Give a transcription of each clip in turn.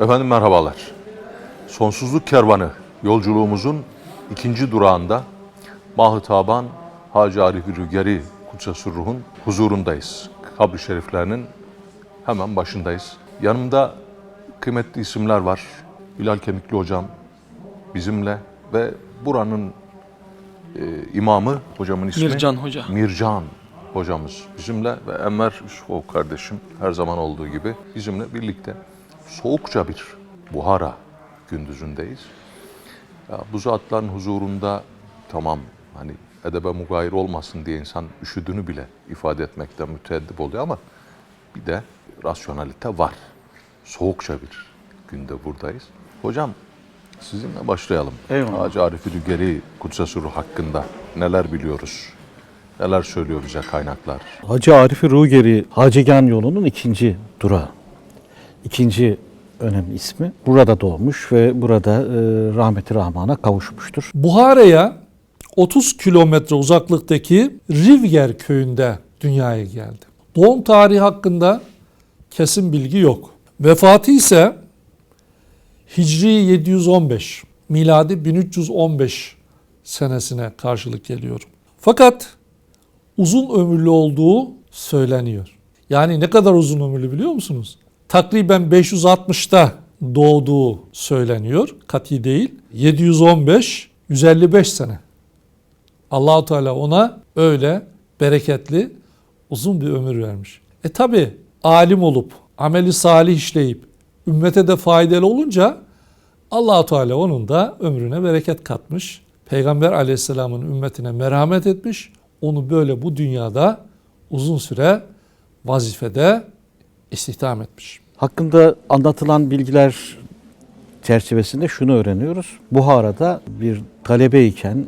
Efendim merhabalar. Sonsuzluk Kervanı yolculuğumuzun ikinci durağında Mahı Taban Hacı Arif Rügeri Kutsası Ruh'un huzurundayız. Kabri şeriflerinin hemen başındayız. Yanımda kıymetli isimler var. Bilal Kemikli Hocam bizimle ve buranın e, imamı hocamın ismi Mircan Hoca. Mircan hocamız bizimle ve Enver Yusufov kardeşim her zaman olduğu gibi bizimle birlikte soğukça bir Buhara gündüzündeyiz. Ya, bu zatların huzurunda tamam hani edebe mugayir olmasın diye insan üşüdüğünü bile ifade etmekten müteeddip oluyor ama bir de rasyonalite var. Soğukça bir günde buradayız. Hocam sizinle başlayalım. Eyvallah. Hacı Arif Rügeri Kutsası Ruh hakkında neler biliyoruz? Neler söylüyor bize kaynaklar? Hacı Arif-i Rugeri Hacegan yolunun ikinci durağı. İkinci önemli ismi. Burada doğmuş ve burada e, rahmeti rahmana kavuşmuştur. Buhara'ya 30 kilometre uzaklıktaki Rivger köyünde dünyaya geldi. Doğum tarihi hakkında kesin bilgi yok. Vefatı ise Hicri 715, miladi 1315 senesine karşılık geliyor. Fakat uzun ömürlü olduğu söyleniyor. Yani ne kadar uzun ömürlü biliyor musunuz? Takriben 560'ta doğduğu söyleniyor. Kati değil. 715, 155 sene. Allahu Teala ona öyle bereketli uzun bir ömür vermiş. E tabi alim olup ameli salih işleyip ümmete de faydalı olunca Allahu Teala onun da ömrüne bereket katmış. Peygamber Aleyhisselam'ın ümmetine merhamet etmiş. Onu böyle bu dünyada uzun süre vazifede istihdam etmiş. Hakkında anlatılan bilgiler çerçevesinde şunu öğreniyoruz. Buhara'da bir talebeyken,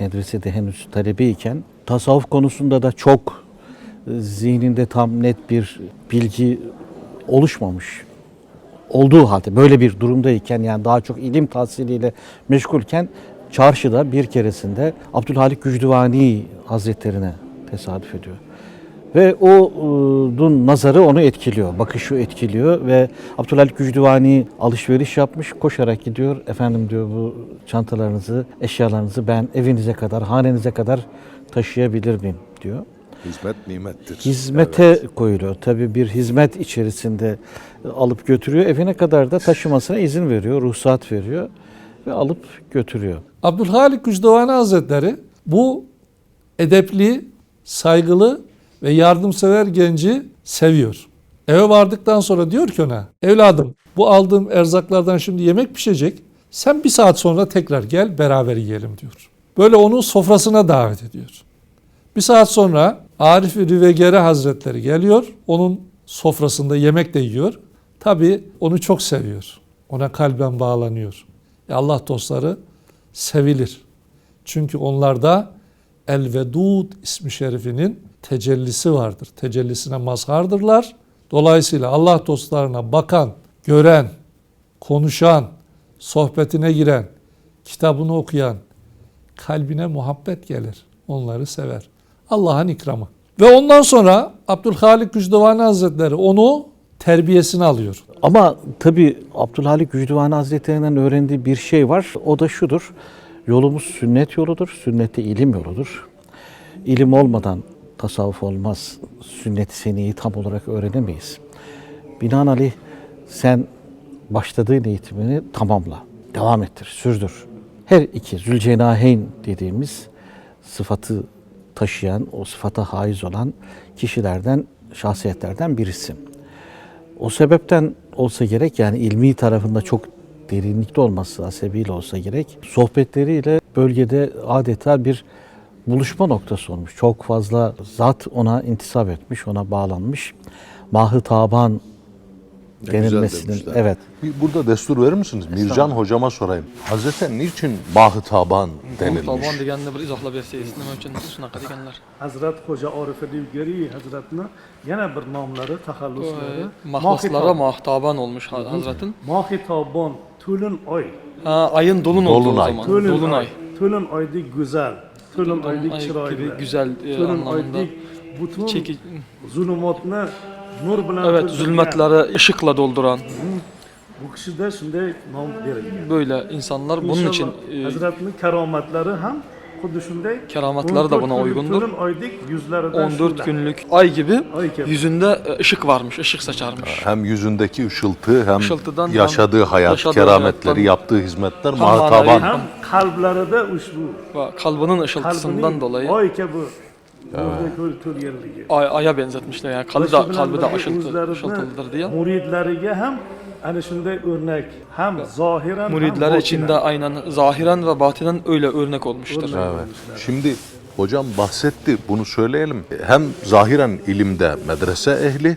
medresede henüz talebeyken tasavvuf konusunda da çok e, zihninde tam net bir bilgi oluşmamış. Olduğu halde böyle bir durumdayken yani daha çok ilim tahsiliyle meşgulken çarşıda bir keresinde Abdülhalik Gücdüvani Hazretlerine tesadüf ediyor. Ve onun nazarı onu etkiliyor, bakışı etkiliyor ve Abdülhalik Gücdüvani alışveriş yapmış, koşarak gidiyor. Efendim diyor bu çantalarınızı, eşyalarınızı ben evinize kadar, hanenize kadar taşıyabilir miyim diyor. Hizmet nimettir. Hizmete koyuluyor. Tabii bir hizmet içerisinde alıp götürüyor. Evine kadar da taşımasına izin veriyor, ruhsat veriyor ve alıp götürüyor. Abdülhalik Gücdevani Hazretleri bu edepli, saygılı ve yardımsever genci seviyor. Eve vardıktan sonra diyor ki ona, evladım bu aldığım erzaklardan şimdi yemek pişecek. Sen bir saat sonra tekrar gel beraber yiyelim diyor. Böyle onu sofrasına davet ediyor. Bir saat sonra Arif Rivegere Hazretleri geliyor. Onun sofrasında yemek de yiyor. Tabi onu çok seviyor. Ona kalben bağlanıyor. E Allah dostları sevilir. Çünkü onlarda El Vedud ismi şerifinin tecellisi vardır. Tecellisine mazhardırlar. Dolayısıyla Allah dostlarına bakan, gören, konuşan, sohbetine giren, kitabını okuyan, kalbine muhabbet gelir. Onları sever. Allah'ın ikramı. Ve ondan sonra Abdülhalik Gücdevani Hazretleri onu terbiyesini alıyor. Ama tabii Abdülhalik Gücdüvani Hazretlerinden öğrendiği bir şey var. O da şudur. Yolumuz sünnet yoludur. Sünnette ilim yoludur. İlim olmadan tasavvuf olmaz. Sünnet-i seniyi tam olarak öğrenemeyiz. Binaenaleyh sen başladığın eğitimini tamamla. Devam ettir, sürdür. Her iki Zülcenaheyn dediğimiz sıfatı taşıyan, o sıfata haiz olan kişilerden, şahsiyetlerden birisi. O sebepten olsa gerek yani ilmi tarafında çok derinlikli olması hasebiyle olsa gerek sohbetleriyle bölgede adeta bir buluşma noktası olmuş. Çok fazla zat ona intisap etmiş, ona bağlanmış. Mahı Taban Ne denilmesinin evet Bir burada destur verir misiniz? Mircan hocama sorayım. Hazreti niçin Mahı Taban denilmiş? Taban deganni bir izohlab bersangiz nima uchun shunaqa deganlar hazrat xo'ja orif divgariy hazratni yana bir nomlari taxalluslari mahluslari mohtaban olmuş ha- hazratin mohitobon to'lin oy. Ha ayın dolun oldu o Dolunay. zaman. Dolunay. Oydek Ay chiroyli gibi güzel e, anlamında butun çeki zulumotni nur bilan evet zulmatları ışıkla dolduran. Bu kishida shunday nom berilgan Böyle insanlar bunun için e, hazratning karomatlari ham xuddi shunday keramatları da buna 14 uygundur. to'lin oydik yuzlarida 14 shunday. günlük ay gibi yüzünde e, ışık varmış, ışık saçarmış. Hem yüzündeki ışıltı hem Işıltıdan yaşadığı hem hayat, yaşadığı kerametleri, hayattan- yaptığı hizmetler Hem mahtaban. manevi- ham qalblarida ushbu Ve kalbinin ışıltısından dolayı oy nurda ko'l- to'lganligi ay, aya benzetmişler. Yani kalbi de, kalbi de ışıltı, ışıltılıdır diye. muridlariga ham ana shunday o'rnak ham zohiran ham Muridler botinan. için de aynen zahiren ve batinen öyle örnek olmuştur. Evet. Şimdi hocam bahsetti bunu söyleyelim. Hem zahiren ilimde medrese ehli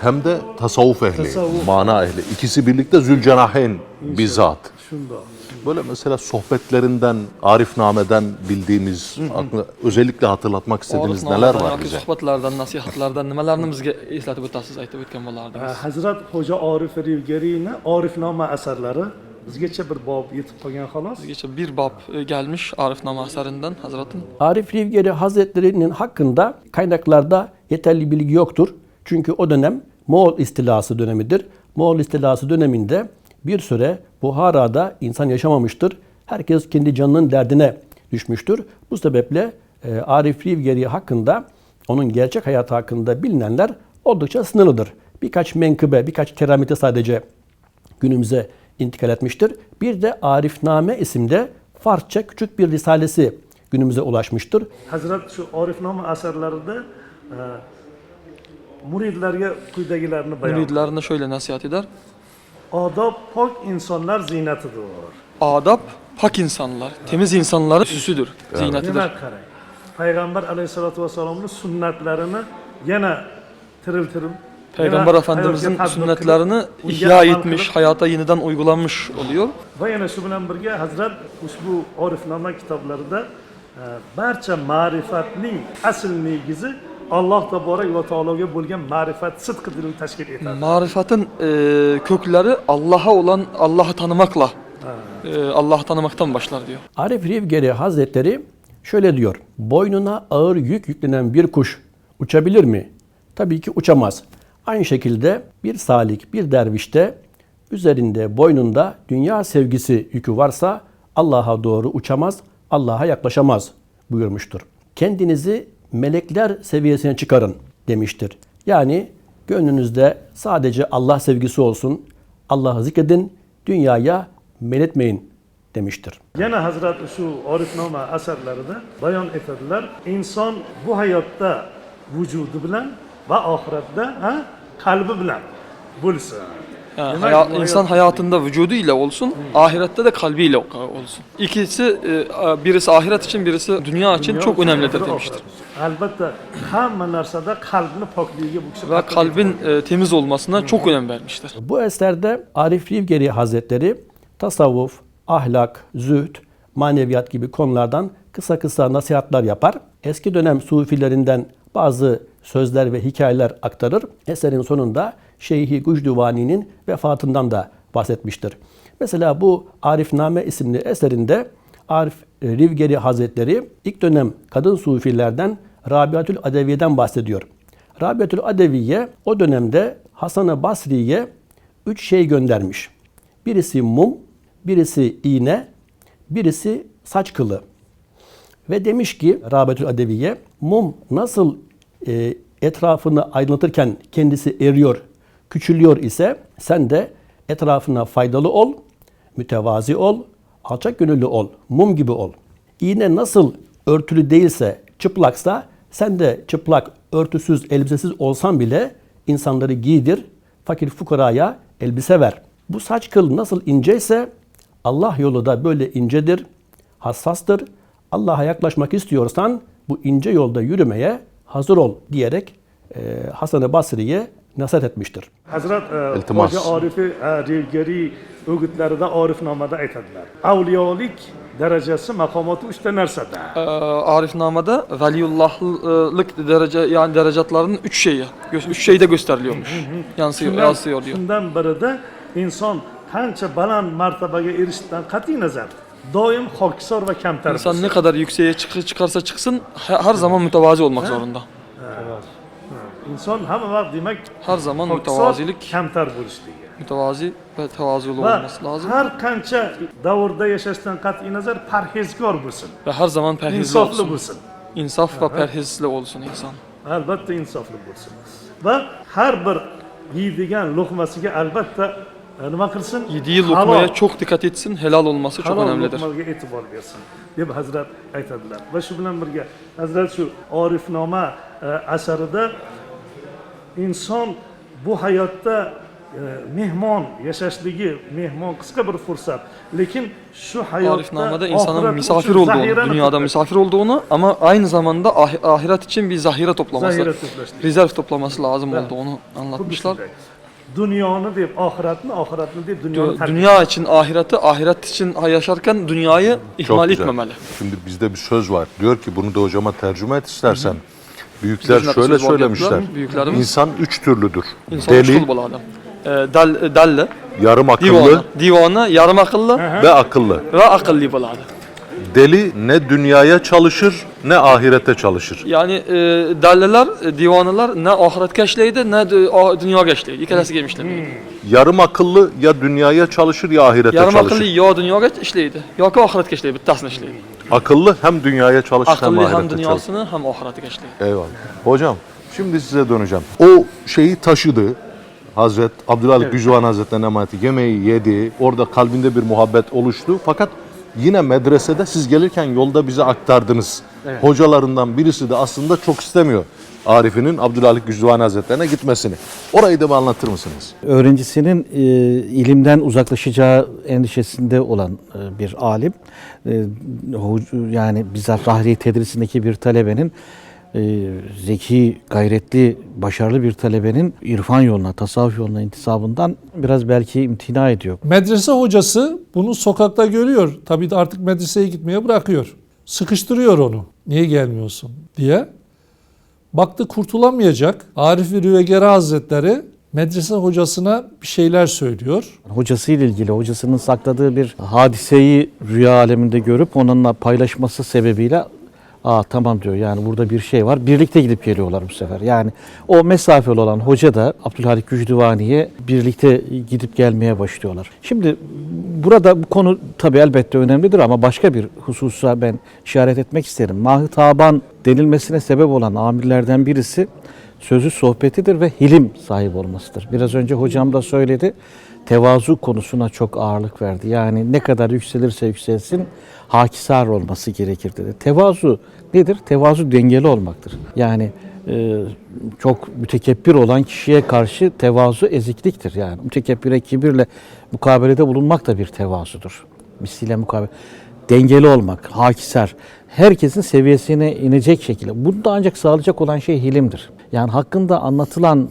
hem de tasavvuf ehli, Tasavvuf. mana ehli. İkisi birlikte Zülcenaheyn bizzat. Shundoq Böyle mesela sohbetlerinden, Arifname'den bildiğimiz, aklına- özellikle hatırlatmak istediğiniz neler var bize? suhbatlardan, nasihatlardan nimalarni bizga eslatib o'tasiz, aytib o'tgan bo'lardingiz? hazrat xo'ja orif rivgeriyni orifnoma asarlari bizgacha bir bob yetib qolgan xolos Bizgacha bir bab e, gelmiş Arifname asarinden Hazretin. Arif Rivgeri Hazretleri'nin hakkında kaynaklarda yeterli bilgi yoktur. Çünkü o dönem Moğol istilası dönemidir. Moğol istilası döneminde bir süre Buhara'da insan yaşamamıştır. Herkes kendi canının derdine düşmüştür. Bu sebeple e, Arif Rivgeri hakkında, onun gerçek hayatı hakkında bilinenler oldukça sınırlıdır. Birkaç menkıbe, birkaç kerameti sadece günümüze intikal etmiştir. Bir de Arifname isimde Farsça küçük bir risalesi günümüze ulaşmıştır. hazrat shu orifnoma asarlarida e, muridlarga quyidagilarni bayon Müridlerine şöyle nasihat eder. Odob pok insonlar ziynatidir Adab pak insanlar, temiz insanların süsüdür, ziynetidir. payg'ambar alayhissalotu vassalomni sunnatlarini yana tiril tiril Peygamber Efendimizin sünnetlerini ihya etmiş, hayata yeniden uygulanmış oluyor. va yana shu bilan birga hazrat ushbu orifnoma kitoblarida e, barcha ma'rifatning asl negizi alloh taborak va taologa bo'lgan ma'rifat sidqi dilini tashkil etadi Marifetin e, kökleri Allah'a olan Allah'ı tanımakla, e, Allah'ı tanımaktan başlar diyor. Arif Rivgeri Hazretleri şöyle diyor. Boynuna ağır yük yüklenen bir kuş uçabilir mi? Tabii ki uçamaz. Aynı şekilde bir salik, bir dervişte üzerinde, boynunda dünya sevgisi yükü varsa Allah'a doğru uçamaz, Allah'a yaklaşamaz buyurmuştur. Kendinizi melekler seviyesine çıkarın demiştir. Yani gönlünüzde sadece Allah sevgisi olsun, Allah'ı zikredin, dünyaya meletmeyin demiştir. yana hazrat shu orifnoma asarlarida bayon etadilar inson bu hayotda vujudi bilan va oxiratda ha, qalbi bilan bo'lsin Yani Demek haya- bu insan hayat- hayatında vücuduyla olsun, ahirette de kalbiyle olsun. İkisi, e, birisi ahiret için, birisi dünya için çok önemlidir demiştir. albatta hamma narsada qalbni pokligiga bu kishi Ve qattiq kalbin e, temiz olmasına çok önem vermiştir. Bu eserde Arif Rivgeri Hazretleri tasavvuf, ahlak, zühd, maneviyat gibi konulardan kısa kısa nasihatler yapar. Eski dönem sufilerinden bazı sözler ve hikayeler aktarır. Eserin sonunda Şeyhi Gucduvani'nin vefatından da bahsetmiştir. Mesela bu Arifname isimli eserinde Arif e, Rivgeri Hazretleri ilk dönem kadın sufilerden Rabiatül Adeviye'den bahsediyor. Rabiatül Adeviye o dönemde Hasan-ı Basri'ye üç şey göndermiş. Birisi mum, birisi iğne, birisi saç kılı. Ve demiş ki Rabiatül Adeviye, mum nasıl e, etrafını aydınlatırken kendisi eriyor, küçülüyor ise sen de etrafına faydalı ol, mütevazi ol, alçak gönüllü ol, mum gibi ol. İğne nasıl örtülü değilse, çıplaksa sen de çıplak, örtüsüz, elbisesiz olsan bile insanları giydir, fakir fukaraya elbise ver. Bu saç kıl nasıl inceyse Allah yolu da böyle incedir, hassastır. Allah'a yaklaşmak istiyorsan bu ince yolda yürümeye hazır ol diyerek Hasan-ı Basri'ye nasihat etmiştir. hazrat e, hoji orifi e, rivgariy o'gitlarida orifnomada aytadilar avliyolik darajasi maqomoti uchta narsada E, Arifname'de veliyullahlık derece yani derecatlarının üç şeyi, üç şeyde gösteriliyormuş. Yansıyor, Shundan- yansıyor diyor. shundan birida inson qancha baland martabaga erishishdan qat'iy nazar doim hokisor va kamtar İnsan ne kadar yükseğe çık- çıkarsa çıksın he- her zaman mütevazi olmak zorunda. İnson hamma vaqt demak Her zaman mütevazilik kamtar bo'lishligi mütevazi ve tevazulu va olması lazım. har qancha davrda yashashdan qat'iy nazar parhezkor bo'lsin Ve her zaman perhizli insofli olsun. bo'lsin İnsaf ve perhizli olsun insan. albatta insofli bo'lsin va har bir yeydigan luqmasiga albatta e, nima qilsin Yediği Halol- lokmaya çok dikkat etsin. Helal olması çok önemlidir. luqmaga e'tibor bersin deb hazrat aytadilar va shu bilan birga hazrat shu orifnoma e, asarida inson bu hayotda e, mehmon yashashligi mehmon qisqa bir fursat lekin şu hayotda Arifname'de insanın oxirat misafir olduğunu, to'plash, misafir olduğunu ama aynı zamanda ah- ahiret için bir zahire toplaması, zahira to'plashlik rezerv toplaması lazım Evet. olduğunu anlatmışlar. shunday. dunyoni deb oxiratni oxiratni deb dunyoni tark Dünya için ahireti, ahiret için yaşarken dünyayı ihmal güzel. etmemeli. Şimdi bizde bir söz var. Diyor ki bunu da hocama tercüme et istersen. Büyükler Bizim şöyle söylemişler. yaptılar, büyüklerimiz. İnsan üç türlüdür. İnsan Deli, Deli, adam. Ee, del, delle, yarım akıllı divana, divana, yarım akıllı ve akıllı. ve akıllı bol adam. Deli ne dünyaya çalışır ne ahirete çalışır. Yani e, delleler, e, divanılar ne ahiret geçleydi ne de, a, dünya geçleydi. İkilesi gelmişler. Yarım akıllı ya dünyaya çalışır ya ahirete Yarım çalışır. akıllı ya dünya geç işleydi. Ya ki ahiret geçleydi. Bittasını işleydi. Akıllı hem dünyaya çalışır hem Akıllı ahirete hem çalışır. dünyasını hem ahireti geçleydi. Eyvallah. Hocam şimdi size döneceğim. O şeyi taşıdı. Hazret Abdülhalik Gücüvan Hazretleri'nin emaneti yemeği yedi. Orada kalbinde bir muhabbet oluştu. Fakat yine medresede siz gelirken yolda bize aktardınız. Hocalarından birisi de aslında çok istemiyor. Arif'inin Abdülhalik Gücüvan Hazretlerine gitmesini. Orayı da bir anlatır mısınız? öğrencisinin e, ilimden uzaklaşacağı endişesinde olan e, bir alim. E, hoc- yani bizzat Rahri tedrisindeki bir talebenin e, zeki, gayretli, başarılı bir talebenin irfan yoluna, tasavvuf yoluna intisabından biraz belki imtina ediyor. Medrese hocası bunu sokakta görüyor. Tabii de artık medreseye gitmeye bırakıyor. Sıkıştırıyor onu. Niye gelmiyorsun diye. Baktı kurtulamayacak. Arif-i Rüvegeri Hazretleri medrese hocasına bir şeyler söylüyor. Hocasıyla ilgili, hocasının sakladığı bir hadiseyi rüya aleminde görüp onunla paylaşması sebebiyle Aa tamam diyor yani burada bir şey var. Birlikte gidip geliyorlar bu sefer. Yani o mesafeli olan hoca da Abdülhalik Gücdüvani'ye birlikte gidip gelmeye başlıyorlar. Şimdi burada bu konu tabii elbette önemlidir ama başka bir hususa ben işaret etmek isterim. Mahı Taban denilmesine sebep olan amirlerden birisi sözü sohbetidir ve hilim sahibi olmasıdır. Biraz önce hocam da söyledi. Tevazu konusuna çok ağırlık verdi. Yani ne kadar yükselirse yükselsin hakisar olması gerekir dedi. Tevazu nedir? Tevazu dengeli olmaktır. Yani e, çok mütekebbir olan kişiye karşı tevazu ezikliktir. Yani mütekebbire kibirle mukabelede bulunmak da bir tevazudur. Misliyle mukabele dengeli olmak, hakisar, herkesin seviyesine inecek şekilde. Bunu da ancak sağlayacak olan şey hilimdir. Yani hakkında anlatılan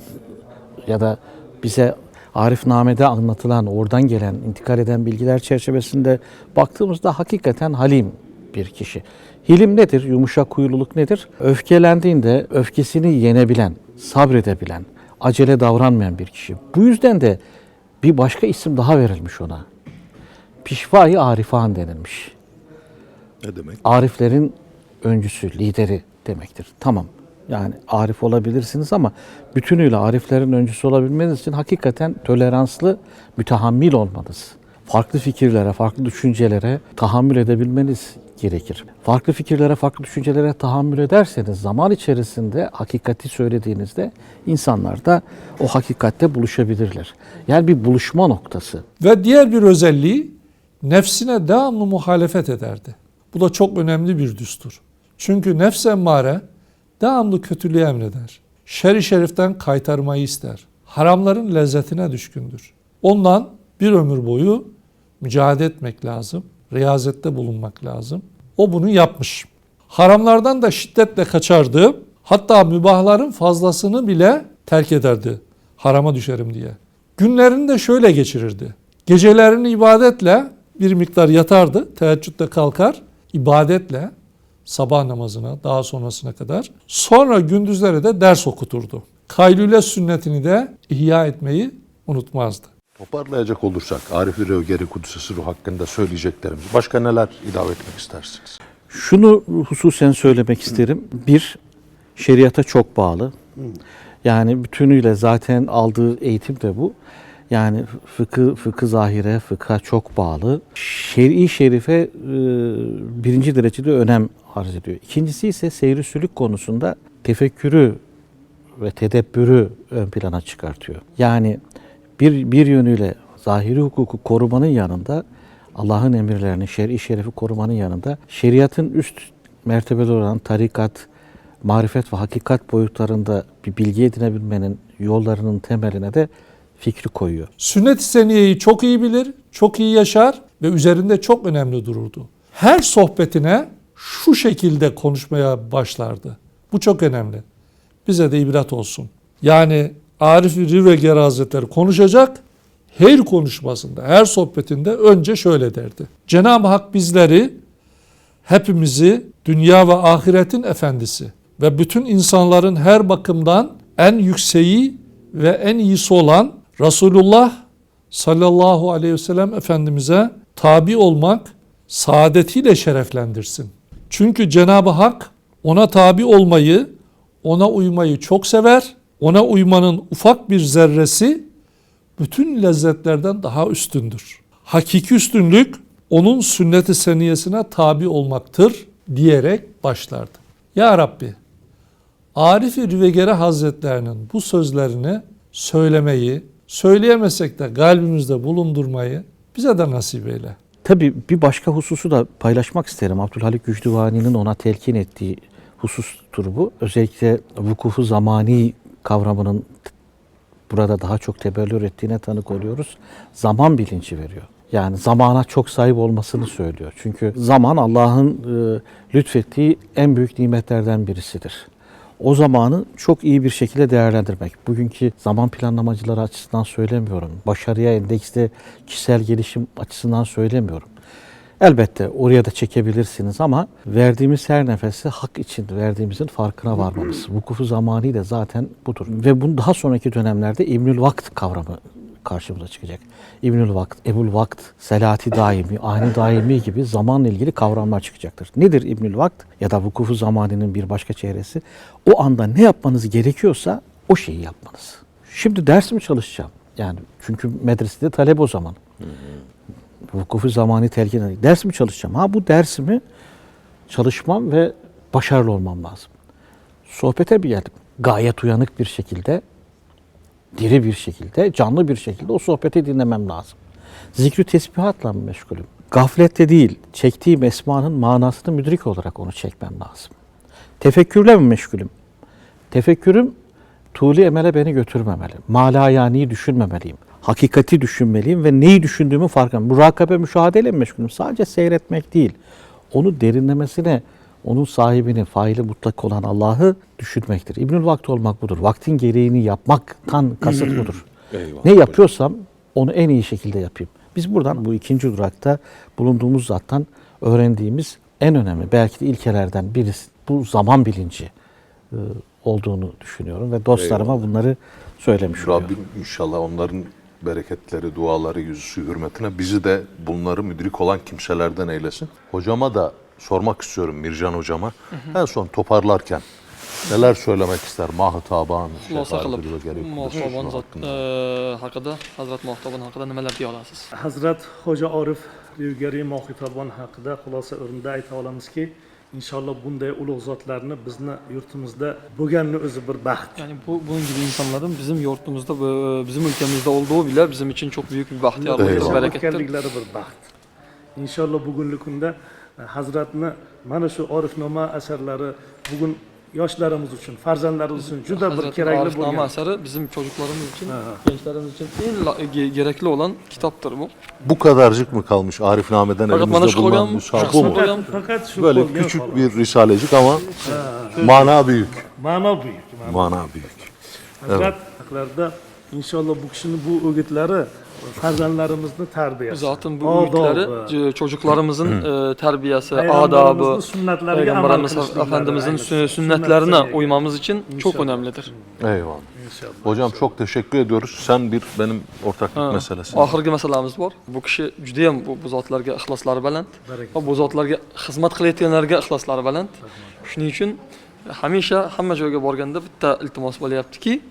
ya da bize Arifname'de anlatılan, oradan gelen, intikal eden bilgiler çerçevesinde baktığımızda hakikaten halim bir kişi. Hilim nedir? Yumuşak huyluluk nedir? Öfkelendiğinde öfkesini yenebilen, sabredebilen, acele davranmayan bir kişi. Bu yüzden de bir başka isim daha verilmiş ona. Pişvai Arifan denilmiş. Ne demek? Ariflerin öncüsü, lideri demektir. Tamam. Yani arif olabilirsiniz ama bütünüyle ariflerin öncüsü olabilmeniz için hakikaten toleranslı, mütehammil olmanız. Farklı fikirlere, farklı düşüncelere tahammül edebilmeniz gerekir. Farklı fikirlere, farklı düşüncelere tahammül ederseniz zaman içerisinde hakikati söylediğinizde insanlar da o hakikatte buluşabilirler. Yani bir buluşma noktası. Ve diğer bir özelliği nefsine devamlı muhalefet ederdi. Bu da çok önemli bir düstur. Çünkü nefs emmare devamlı kötülüğü emreder. Şer-i şeriften kaytarmayı ister. Haramların lezzetine düşkündür. Ondan bir ömür boyu mücadele etmek lazım. Riyazette bulunmak lazım. O bunu yapmış. Haramlardan da şiddetle kaçardı. Hatta mübahların fazlasını bile terk ederdi. Harama düşerim diye. Günlerini de şöyle geçirirdi. Gecelerini ibadetle bir miktar yatardı. Teheccüde kalkar. ibadetle sabah namazına daha sonrasına kadar. Sonra gündüzleri de ders okuturdu. Kaylule sünnetini de ihya etmeyi unutmazdı. Toparlayacak olursak Arif-i Revgeri Kudüs'ü ruh hakkında söyleyeceklerimiz. Başka neler ilave etmek istersiniz? Şunu hususen söylemek isterim. Bir, şeriata çok bağlı. Yani bütünüyle zaten aldığı eğitim de bu. Yani fıkı, fıkı zahire, fıkha çok bağlı. Şer'i şerife e, birinci derecede önem arz ediyor. İkincisi ise seyri sülük konusunda tefekkürü ve tedebbürü ön plana çıkartıyor. Yani bir, bir yönüyle zahiri hukuku korumanın yanında Allah'ın emirlerini, şer'i şerifi korumanın yanında şeriatın üst mertebeleri olan tarikat, marifet ve hakikat boyutlarında bir bilgi edinebilmenin yollarının temeline de fikri koyuyor. Sünnet-i seniyeyi çok iyi bilir, çok iyi yaşar ve üzerinde çok önemli dururdu. Her sohbetine şu şekilde konuşmaya başlardı. Bu çok önemli. Bize de ibret olsun. Yani Arif Rivegeri Hazretleri konuşacak, her konuşmasında, her sohbetinde önce şöyle derdi. Cenab-ı Hak bizleri, hepimizi dünya ve ahiretin efendisi ve bütün insanların her bakımdan en yükseği ve en iyisi olan Resulullah sallallahu aleyhi ve sellem Efendimiz'e tabi olmak saadetiyle şereflendirsin. Çünkü Cenab-ı Hak ona tabi olmayı, ona uymayı çok sever. Ona uymanın ufak bir zerresi bütün lezzetlerden daha üstündür. Hakiki üstünlük onun sünnet-i seniyesine tabi olmaktır diyerek başlardı. Ya Rabbi, Arif-i Rüvegeri Hazretlerinin bu sözlerini söylemeyi, söyleyemesek de kalbimizde bulundurmayı bize de nasip eyle. Tabii bir başka hususu da paylaşmak isterim. Abdülhalik Gücdüvani'nin ona telkin ettiği husustur bu. Özellikle vukufu zamani kavramının burada daha çok tebellür ettiğine tanık oluyoruz. Zaman bilinci veriyor. Yani zamana çok sahip olmasını söylüyor. Çünkü zaman Allah'ın e, lütfettiği en büyük nimetlerden birisidir. O zamanı çok iyi bir şekilde değerlendirmek. Bugünkü zaman planlamacıları açısından söylemiyorum. Başarıya endeksli kişisel gelişim açısından söylemiyorum. Elbette oraya da çekebilirsiniz ama verdiğimiz her nefesi hak için verdiğimizin farkına varmamız. Vukufu zamani de zaten budur. Ve bunun daha sonraki dönemlerde İbnül Vakt kavramı karşımıza çıkacak. İbnül Vakt, Ebul Vakt, Selati Daimi, Ani Daimi gibi zamanla ilgili kavramlar çıkacaktır. Nedir İbnül Vakt ya da vukufu zamanının bir başka çehresi? O anda ne yapmanız gerekiyorsa o şeyi yapmanız. Şimdi ders mi çalışacağım? Yani çünkü medresede talep o zaman. Vukufu zamanı telkin edecek. Ders mi çalışacağım? Ha bu dersimi çalışmam ve başarılı olmam lazım. Sohbete bir geldim. Gayet uyanık bir şekilde, diri bir şekilde, canlı bir şekilde o sohbeti dinlemem lazım. Zikri tesbihatla mı meşgulüm? Gaflette değil, çektiğim esmanın manasını müdrik olarak onu çekmem lazım. Tefekkürle mi meşgulüm? Tefekkürüm tuğli emele beni götürmemeli. Malayani düşünmemeliyim. Hakikati düşünmeliyim ve neyi düşündüğümü farkındayım. Murakabe müşahedeyle mi meşgulüm? Sadece seyretmek değil. Onu derinlemesine, onun sahibini, faili mutlak olan Allah'ı düşünmektir. İbnül Vakt olmak budur. Vaktin gereğini yapmaktan kasıt budur. Eyvallah ne yapıyorsam onu en iyi şekilde yapayım. Biz buradan bu ikinci durakta bulunduğumuz zattan öğrendiğimiz en önemli belki de ilkelerden birisi bu zaman bilinci e, olduğunu düşünüyorum ve dostlarıma bunları söylemiş oluyorum. Rabbim inşallah onların bereketleri, duaları, yüzüsü hürmetine bizi de bunları müdrik olan kimselerden eylesin. Hocama da sormak istiyorum Mircan hocama. En son toparlarken neler söylemek ister Mahı Taban, Xulosa Şeyh qilib, Arif Rivegeri Muhtobon Kudüs'ün zot hakkında? e, haqida, Hazrat Muhtobon haqida nimalar deya olasiz? hazrat xo'ja orif rivgari mohitobon haqida xulosa o'rinda ayta olamizki inshaalloh bunday ulug' zotlarni bizni yurtimizda bo'lganini o'zi bir baxt Yani bu bunun gibi insanların bizim yurtumuzda, e, bizim ülkemizde olduğu bile bizim için çok büyük bir Eyvallah. berekettir. bir baxt inshaalloh bugungi kunda hazratni mana shu orifnoma asarlari bugun yoshlarimiz uchun farzandlarimiz uchun juda bir kerakli bo'lgan eseri bizim çocuklarımız için, Ha. gençlerimiz için en ge- gerekli olan kitaptır bu. Bu kadarcık mı kalmış Arifname'den Fakat elimizde şu bulunan şu bu mu? fakat, shu Böyle küçük bir risalecik ama mana büyük. ma'no buyuk ma'no Mana büyük. hazrat haqlarida inshaalloh bu kishini bu o'gitlari farzandlarimizni tarbiyasi Zaten bu öğütleri c- çocuklarımızın e, terbiyesi, adabı, Peygamberimiz Efendimizin sünnetlerine sünnet uymamız için çok İnşallah. önemlidir. Eyvallah. inshaalloh Hocam çok teşekkür ediyoruz. Sen bir benim ortaklık Ha. meselesi. Oxirgi masalamiz bor. Bu kishi judayam bu, bu zotlarga ixloslari baland bu zotlarga xizmat qilayotganlarga ixloslari baland. Shuning uchun hamisha hamma joyga borganda bitta iltimos bo'lyaptiki,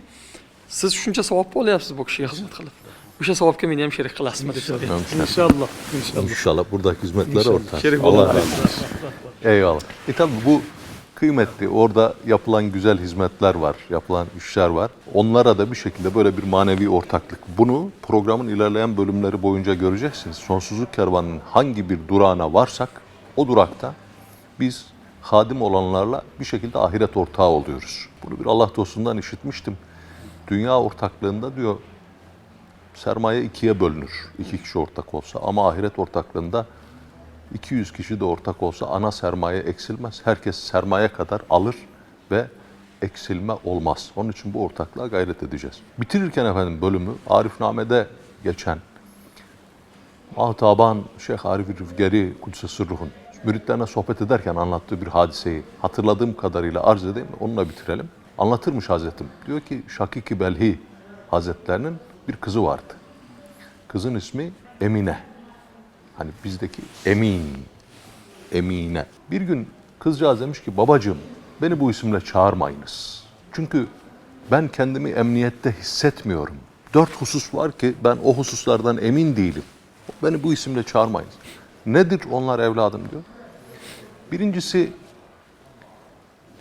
siz shuncha savobni olyapsiz bu kishiga xizmat qilib. O'sha savobga meni ham sherik qilasizmi deb so'rayapti. inshaalloh inshaalloh İnşallah buradaki hizmetler ortak. Allah razı olsun. Eyvallah. E tabi bu kıymetli. Orada yapılan güzel hizmetler var, yapılan işler var. Onlara da bir şekilde böyle bir manevi ortaklık. Bunu programın ilerleyen bölümleri boyunca göreceksiniz. Sonsuzluk kervanının hangi bir durağına varsak o durakta biz hadim olanlarla bir şekilde ahiret ortağı oluyoruz. Bunu bir Allah dostundan işitmiştim. Dünya ortaklığında diyor sermaye ikiye bölünür. İki kişi ortak olsa ama ahiret ortaklığında 200 kişi de ortak olsa ana sermaye eksilmez. Herkes sermaye kadar alır ve eksilme olmaz. Onun için bu ortaklığa gayret edeceğiz. Bitirirken efendim bölümü Arifname'de geçen Ahtaban Şeyh Arif Rüfgeri Kudsesi Ruh'un müritlerine sohbet ederken anlattığı bir hadiseyi hatırladığım kadarıyla arz edeyim. Onunla bitirelim. Anlatırmış Hazretim. Diyor ki Şakiki Belhi Hazretlerinin bir kızı vardı. Kızın ismi Emine. Hani bizdeki Emin, Emine. Bir gün kızcağız demiş ki babacığım beni bu isimle çağırmayınız. Çünkü ben kendimi emniyette hissetmiyorum. Dört husus var ki ben o hususlardan emin değilim. Beni bu isimle çağırmayınız. Nedir onlar evladım diyor. Birincisi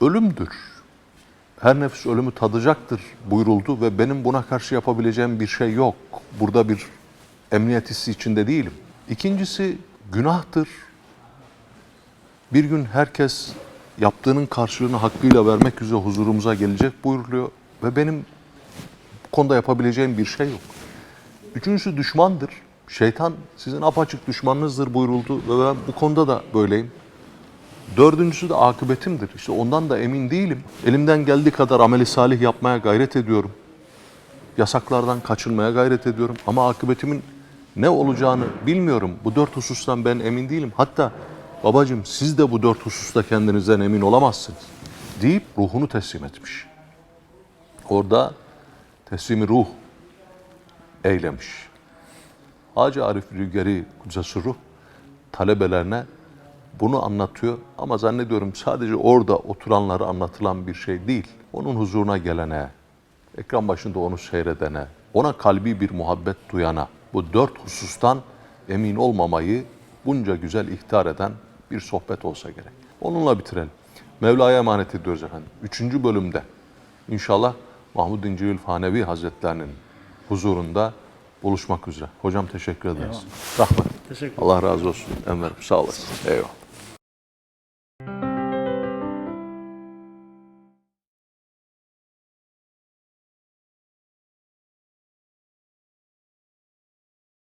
ölümdür. Her nefis ölümü tadacaktır buyuruldu ve benim buna karşı yapabileceğim bir şey yok. Burada bir emniyet hissi içinde değilim. İkincisi günahtır. Bir gün herkes yaptığının karşılığını hakkıyla vermek üzere huzurumuza gelecek buyuruluyor ve benim konuda yapabileceğim bir şey yok. Üçüncüsü düşmandır. Şeytan sizin apaçık düşmanınızdır buyuruldu ve ben bu konuda da böyleyim. Dördüncüsü de akıbetimdir. İşte ondan da emin değilim. Elimden geldiği kadar ameli salih yapmaya gayret ediyorum. Yasaklardan kaçınmaya gayret ediyorum. Ama akıbetimin ne olacağını bilmiyorum. Bu dört husustan ben emin değilim. Hatta babacığım siz de bu dört hususta kendinizden emin olamazsınız. Deyip ruhunu teslim etmiş. Orada teslimi ruh eylemiş. Hacı Arif Rügeri Kudsesi Ruh talebelerine bunu anlatıyor ama zannediyorum sadece orada oturanlara anlatılan bir şey değil. Onun huzuruna gelene, ekran başında onu seyredene, ona kalbi bir muhabbet duyana bu dört husustan emin olmamayı bunca güzel ihtar eden bir sohbet olsa gerek. Onunla bitirelim. Mevla'ya emanet ediyoruz efendim. Üçüncü bölümde inşallah Mahmud İncilül Fanevi Hazretlerinin huzurunda buluşmak üzere. Hocam teşekkür ederiz. Rahmet. Teşekkür Allah razı olsun. Enver sağ olasın. Eyvallah.